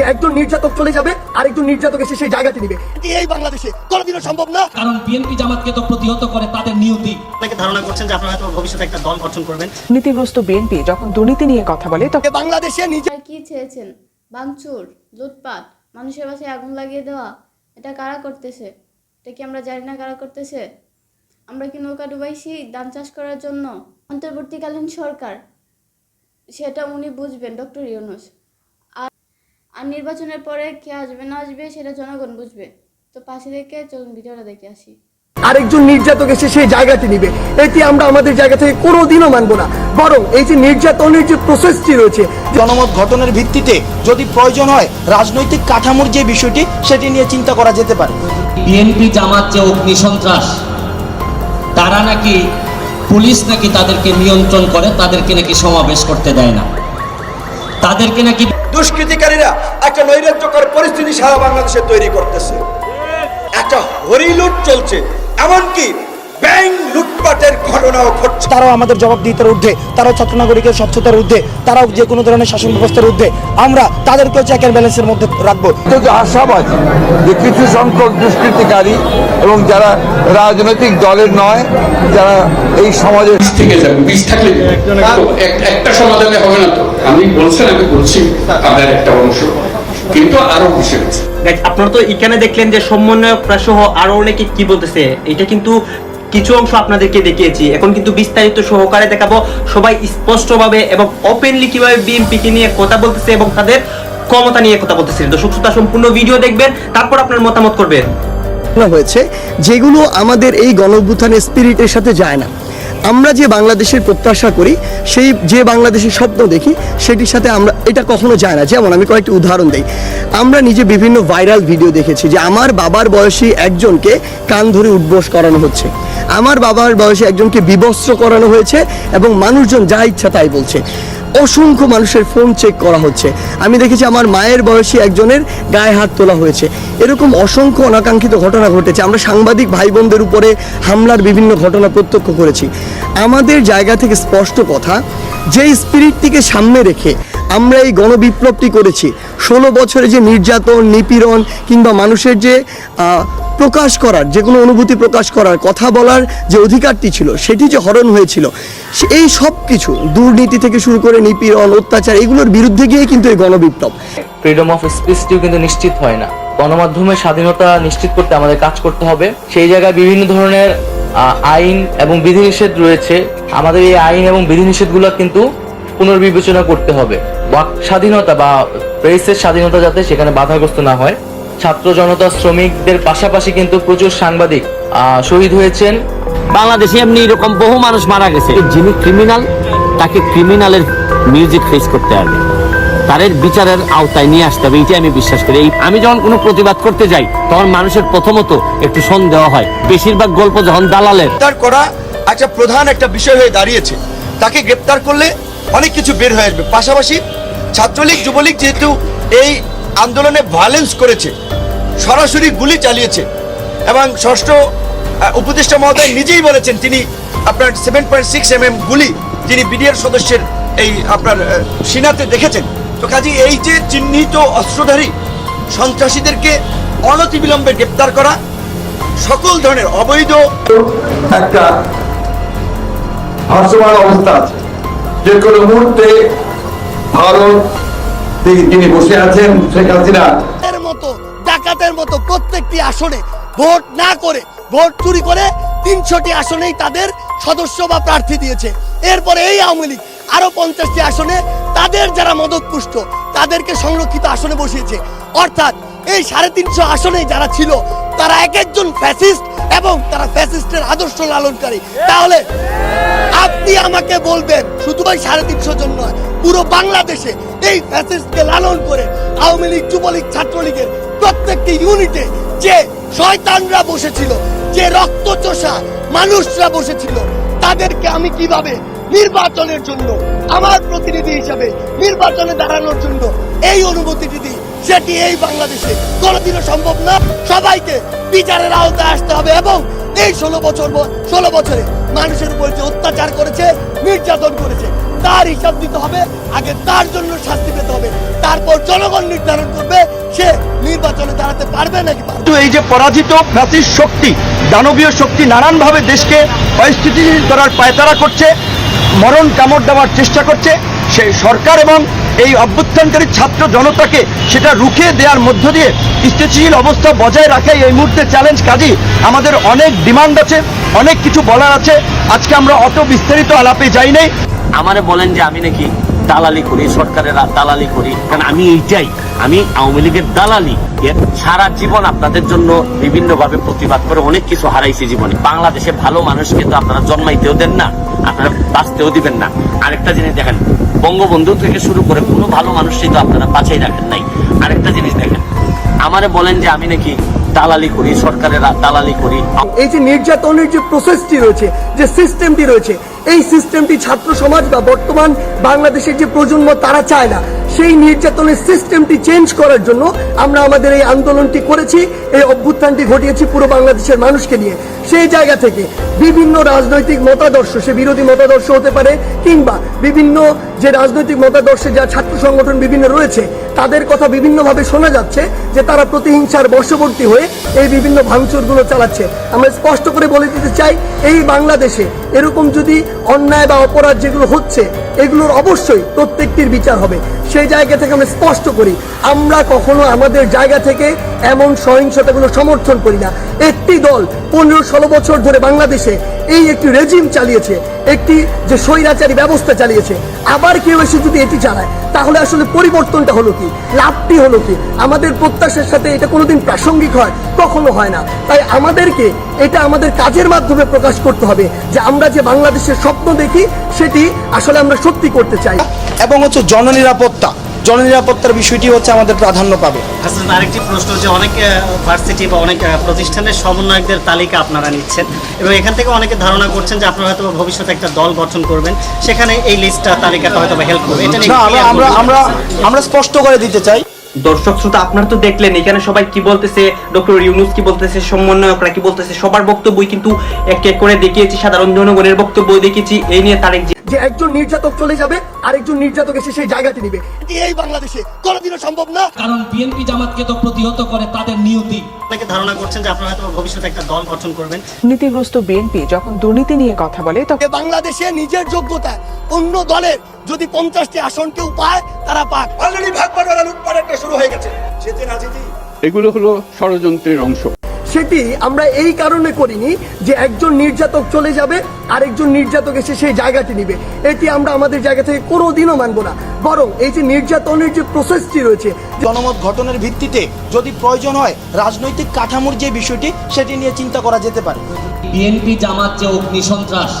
যে একজন নির্যাতক চলে যাবে আরেকজন নির্যাতক এসে সেই জায়গাটি নিবে। এই বাংলাদেশে কোনোদিনও সম্ভব না। কারণ বিএনপি জামাতকে তো প্রতিহত করে তাদের নিয়তি। আপনাকে ধারণা করছেন যে আপনারা হয়তো ভবিষ্যতে একটা দল গঠন করবেন। দুর্নীতিগ্রস্ত বিএনপি যখন দুর্নীতি নিয়ে কথা বলে তখন বাংলাদেশে নিজে কি চেয়েছেন? ভাঙচুর লুটপাট মানুষের বাসায় আগুন লাগিয়ে দেওয়া এটা কারা করতেছে? এটা কি আমরা জানি না কারা করতেছে? আমরা কি নৌকা ডুবাইছি ধান চাষ করার জন্য? অন্তর্বর্তীকালীন সরকার সেটা উনি বুঝবেন ডক্টর ইউনুস। আর আর নির্বাচনের পরে কে আসবে না আসবে সেটা জনগণ বুঝবে। তো পাশে থেকে চলুন ভিডিওটা দেখে আসি। আরেকজন নির্যাতক এসে সেই জায়গাটি নিবে। এটি আমরা আমাদের জায়গা থেকে কোনোদিনও মানবো না। বরং এই যে নির্যাতনের যে প্রসেসটি রয়েছে জনমত গঠনের ভিত্তিতে যদি প্রয়োজন হয় রাজনৈতিক কাঠামোর যে বিষয়টি সেটি নিয়ে চিন্তা করা যেতে পারে। বিএনপি জামাত যে অগ্নি সন্ত্রাস তারা নাকি পুলিশ নাকি তাদেরকে নিয়ন্ত্রণ করে তাদেরকে নাকি সমাবেশ করতে দেয় না। তাদেরকে নাকি দুষ্কৃতিকারীরা একটা নৈরাজ্যকর পরিস্থিতি সারা বাংলাদেশে তৈরি করতেছে। একটা হরিলুট চলছে। এমনকি ব্যাংক লুটপাটের ঘটনাও ঘটছে। তারাও আমাদের জবাবদিহিতার ঊর্ধ্বে তারাও ছাত্র নাগরিকের স্বচ্ছতার ঊর্ধ্বে তারাও যে কোনো ধরনের শাসন ব্যবস্থার ঊর্ধ্বে আমরা তাদেরকেও চেক অ্যান্ড ব্যালেন্সের মধ্যে রাখব। থেকে আশাবাদ যে কিছু সংখ্যক দুষ্কৃতিকারী এবং যারা রাজনৈতিক দলের নয় যারা এই সমাজের থেকে যাবে বিষ থাকলে একটা সমাধানে হবে না তো? আমি বলছেন আমি বলছি আপনার একটা অংশ। কিন্তু আরও বিষয় আপনারা তো এখানে দেখলেন যে সমন্বয়করা সহ আরও অনেকে কি বলতেছে? এটা কিন্তু কিছু অংশ আপনাদেরকে দেখিয়েছি। এখন কিন্তু বিস্তারিত সহকারে দেখাবো। সবাই স্পষ্টভাবে এবং ওপেনলি কীভাবে বিএনপি কে নিয়ে কথা বলতেছে এবং তাদের ক্ষমতা নিয়ে কথা বলতেছে। দর্শক শ্রোতা, সম্পূর্ণ ভিডিও দেখবেন, তারপর আপনার মতামত করবেন। হয়েছে, যেগুলো আমাদের এই গণঅভ্যুত্থানের স্পিরিটের সাথে যায় না। আমরা যে বাংলাদেশের প্রত্যাশা করি, সেই যে বাংলাদেশের স্বপ্ন দেখি, সেটির সাথে আমরা, এটা কখনো যায় না। যেমন আমি কয়েকটি উদাহরণ দিই। আমরা নিজে বিভিন্ন ভাইরাল ভিডিও দেখেছি যে আমার বাবার বয়সী একজনকে কান ধরে উঠবোস করানো হচ্ছে। আমার বাবার বয়সে একজনকে বিবস্ত্র করানো হয়েছে এবং মানুষজন যা ইচ্ছা তাই বলছে। অসংখ্য মানুষের ফোন চেক করা হচ্ছে। আমি দেখেছি আমার মায়ের বয়সী একজনের গায়ে হাত তোলা হয়েছে। এরকম অসংখ্য অনাকাঙ্ক্ষিত ঘটনা ঘটেছে। আমরা সাংবাদিক ভাই বোনদের উপরে হামলার বিভিন্ন ঘটনা প্রত্যক্ষ করেছি। আমাদের জায়গা থেকে স্পষ্ট কথা যে স্পিরিটটিকে সামনে রেখে আমরা এই গণবিপ্লবটি করেছি। ষোলো বছরে যে নির্যাতন, নিপীড়ন কিংবা মানুষের যে প্রকাশ করার, যে কোনো অনুভূতি প্রকাশ করার, কথা বলার যে অধিকারটি ছিল, সেটি যে হরণ হয়েছিল এই সব কিছু দুর্নীতি থেকে শুরু করে নিপীড়ন, অত্যাচার, এগুলোর বিরুদ্ধে গিয়ে কিন্তু এই গণবিপ্লব। ফ্রিডম অফ স্পিচটিও কিন্তু নিশ্চিত হয় না। গণমাধ্যমের স্বাধীনতা নিশ্চিত করতে আমাদের কাজ করতে হবে। সেই জায়গায় বিভিন্ন ধরনের আইন এবং বিধিনিষেধ রয়েছে। আমাদের এই আইন এবং বিধিনিষেধগুলো কিন্তু পুনর্বিবেচনা করতে হবে। বাক স্বাধীনতা বা প্রেসের স্বাধীনতা যাতে সেখানে বাধাগ্রস্ত না হয় ছাত্র জনতা শ্রমিকদের পাশাপাশি কিন্তু প্রচুর সাংবাদিক আহ, শহীদ হয়েছেন। বাংলাদেশে এমনি এরকম বহু মানুষ মারা গেছে। যিনি ক্রিমিনাল তাকে ক্রিমিনালের মিউজিক ফেস করতে হবে। তাদের বিচারের আওতায় নিয়ে আসতে হবে এটাই আমি বিশ্বাস করি। এই আমি যখন কোনো প্রতিবাদ করতে যাই তখন মানুষের প্রথমত একটু সন্দেহ হয়। বেশিরভাগ গল্প যখন দালালের। গ্রেপ্তার করা একটা প্রধান একটা বিষয় হয়ে দাঁড়িয়েছে। তাকে গ্রেপ্তার করলে অনেক কিছু বের হয়ে আসবে। পাশাপাশি ছাত্রলীগ, যুবলীগ যেহেতু এই আন্দোলনে ভায়োলেন্স করেছে, সরাসরি গুলি চালিয়েছে, এবং ষষ্ঠ উপদেষ্টা মহোদয় নিজেই বলেছেন তিনি আপনার seven point six M M গুলি তিনি বিডিআর সদস্যের এই আপনার সিনাতে দেখেছেন। তো কাজে এই যে চিহ্নিত অস্ত্রধারী সন্ত্রাসীদেরকে অনতিবিলম্বে গ্রেপ্তার করা, সকল ধরনের অবৈধ একটা ভাসমান অবস্থা আছে। যে কোনো মুহূর্তে তিনি- বসে আছেন শেখ মতো, ডাকাতের মতো প্রত্যেকটি আসনে ভোট না করে, ভোট চুরি করে তিনশোটি আসনেই তাদের সদস্য বা প্রার্থী দিয়েছে। এরপরে এই আওয়ামী লীগ আরও পঞ্চাশটি আসনে তাদের যারা মদতপুষ্ট, তাদেরকে সংরক্ষিত আসনে বসিয়েছে। অর্থাৎ এই সাড়ে তিনশো আসনে যারা ছিল, তারা এক একজন ফ্যাসিস্ট এবং তারা ফ্যাসিস্টের আদর্শ লালনকারী। তাহলে আপনি আমাকে বলবেন, শুধু ওই সাড়ে তিনশো জন নয়, পুরো বাংলাদেশে এই ফ্যাসিস্টকে লালন করে আওয়ামী লীগ, যুবলীগ, ছাত্রলীগের প্রত্যেকটি ইউনিটে যে শয়তানরা বসেছিল, যে রক্তচোষা মানুষরা বসেছিল, তাদেরকে আমি কীভাবে নির্বাচনের জন্য, আমার প্রতিনিধি হিসাবে নির্বাচনে দাঁড়ানোর জন্য এই অনুমতিটি দিই সেটি এই বাংলাদেশে কোনোদিনও সম্ভব না। সবাইকে বিচারের আওতায় আসতে হবে এবং এই ষোলো বছর ষোলো বছরে মানুষের উপর যে অত্যাচার করেছে, নির্যাতন করেছে, তার হিসাব দিতে হবে, আগে তার জন্য শাস্তি পেতে হবে তারপর জনগণ নির্ধারণ করবে, সে নির্বাচনে দাঁড়াতে পারবে নাকি। কিন্তু এই যে পরাজিত ফ্যাসিস শক্তি, দানবীয় শক্তি নানানভাবে দেশকে অস্থিতিশীল করার পায়তারা করছে, মরণ কামড় দেওয়ার চেষ্টা করছে, সেই সরকার এবং এই অভ্যুত্থানকারী ছাত্র জনতাকে সেটা রুখে দেওয়ার মধ্য দিয়ে স্থিতিশীল অবস্থা বজায় রাখাই এই মুহূর্তে চ্যালেঞ্জ কাজী। আমাদের অনেক ডিমান্ড আছে, অনেক কিছু বলার আছে। আজকে আমরা অত বিস্তারিত আলাপে যাই নাই। আমারে বলেন যে আমি নাকি দালালি করি, সরকারের দালালি করি। কারণ আমি এইটাই, আমি আওয়ামী লীগের দালালি। সারা জীবন আপনাদের জন্য বিভিন্নভাবে প্রতিবাদ করে অনেক কিছু হারাইছি জীবনে। বাংলাদেশে ভালো মানুষকে তো আপনারা জন্মাইতেও দেন না। আপনারা বাঁচতেও দিবেন না। আরেকটা জিনিস দেখেন, বঙ্গবন্ধু থেকে শুরু করে কোনো ভালো মানুষই তো আপনারা বাঁচাই রাখেন নাই। আরেকটা জিনিস দেখেন, আমারে বলেন যে আমি নাকি দালালি করি, সরকারের দালালি করি। এই যে নির্যাতনের যে প্রসেসটি রয়েছে, যে সিস্টেমটি রয়েছে, এই সিস্টেমটি ছাত্র সমাজ বা বর্তমান বাংলাদেশের যে প্রজন্ম, তারা চায় না। সেই নির্যাতনের সিস্টেমটি চেঞ্জ করার জন্য আমরা আমাদের এই আন্দোলনটি করেছি, এই অভ্যুত্থানটি ঘটিয়েছি পুরো বাংলাদেশের মানুষকে নিয়ে। সেই জায়গা থেকে বিভিন্ন রাজনৈতিক মতাদর্শ, সে বিরোধী মতাদর্শ হতে পারে, কিংবা বিভিন্ন যে রাজনৈতিক মতাদর্শে যা ছাত্র সংগঠন বিভিন্ন রয়েছে তাদের কথা বিভিন্নভাবে শোনা যাচ্ছে যে তারা প্রতিহিংসার বশবর্তী হয়ে এই বিভিন্ন ভাঙচুরগুলো চালাচ্ছে। আমরা স্পষ্ট করে বলে দিতে চাই, এই বাংলাদেশে এরকম যদি অন্যায় বা অপরাধ যেগুলো হচ্ছে, এগুলোর অবশ্যই প্রত্যেকটির বিচার হবে। সেই জায়গা থেকে আমরা স্পষ্ট করি, আমরা কখনো আমাদের জায়গা থেকে এমন সহিংসতাগুলো সমর্থন করি না। একটি দল পনেরো ষোলো বছর ধরে বাংলাদেশে এই একটি রেজিম চালিয়েছে, একটি যে স্বৈরাচারী ব্যবস্থা চালিয়েছে। আবার কেউ এসে যদি এটি চালায়, তাহলে আসলে পরিবর্তনটা হলো কি? লাভটি হলো কি? আমাদের প্রত্যাশার সাথে এটা কোনোদিন প্রাসঙ্গিক হয়? কখনো হয় না। তাই আমাদেরকে এটা আমাদের কাজের মাধ্যমে প্রকাশ করতে হবে যে আমরা যে বাংলাদেশের স্বপ্ন দেখি, সেটি আসলে আমরা সত্যি করতে চাই। এবং হচ্ছে জননিরাপত্তা। জননিরাপত্তার বিষয়টি হচ্ছে আমাদের প্রাধান্য পাবে। আরেকটি প্রশ্ন যে অনেক ভার্সিটি বা অনেক প্রতিষ্ঠানের সমন্বয়কদের তালিকা আপনারা নিচ্ছেন এবং এখান থেকে অনেকে ধারণা করছেন যে আপনারা হয়তো ভবিষ্যতে একটা দল গঠন করবেন। সেখানে এই লিস্টটা তালিকাটা হয়তো হেল্প করবে। এটা আমরা আমরা আমরা আমরা স্পষ্ট করে দিতে চাই। দর্শক শ্রোতা আপনারা তো দেখলেন এখানে সবাই কি বলতেছে ডক্টর ইউনুস কি বলতেছে সমন্বয়করা কি বলতেছে সবার বক্তব্যই কিন্তু এক এক করে দেখিয়েছি সাধারণ জনগণের বক্তব্য দেখিয়েছি এই নিয়ে তারেক যে একজন নির্যাতক চলে যাবে আরেকজন নির্যাতক এসে সেই জায়গাটি নিবে। এই বাংলাদেশে কোনোদিনও সম্ভব না। কারণ বিএনপি জামাতকে তো প্রতিহত করে তাদের নিয়তি। অনেকে ধারণা করছেন যে আপনারা হয়তো ভবিষ্যতে একটা দল গঠন করবেন। নীতিগ্রস্ত বিএনপি যখন দুর্নীতি নিয়ে কথা বলে তখন বাংলাদেশে নিজের যোগ্যতা অন্য দলের যদি পঞ্চাশটি আসন কেউ পায় তারা পাক। অলরেডি ভাগ বাটোয়ারা লুটপাট একটা শুরু হয়ে গেছে। না যেতেই এগুলো হলো ষড়যন্ত্রের অংশ। সেটি আমরা এই কারণে করিনি যে একজন নির্যাতক চলে যাবে আরেকজন নির্যাতক এসে সেই জায়গাটি নিবে। এটি আমরা আমাদের জায়গা থেকে কোনো দিনও মানব না। বরং এই যে নির্যাতনের যে প্রসেসটি রয়েছে জনমত ঘটনের ভিত্তিতে যদি প্রয়োজন হয় রাজনৈতিক কাঠামোর যে বিষয়টি সেটি নিয়ে চিন্তা করা যেতে পারে। বিএনপি জামাত যে অগ্নি সন্ত্রাস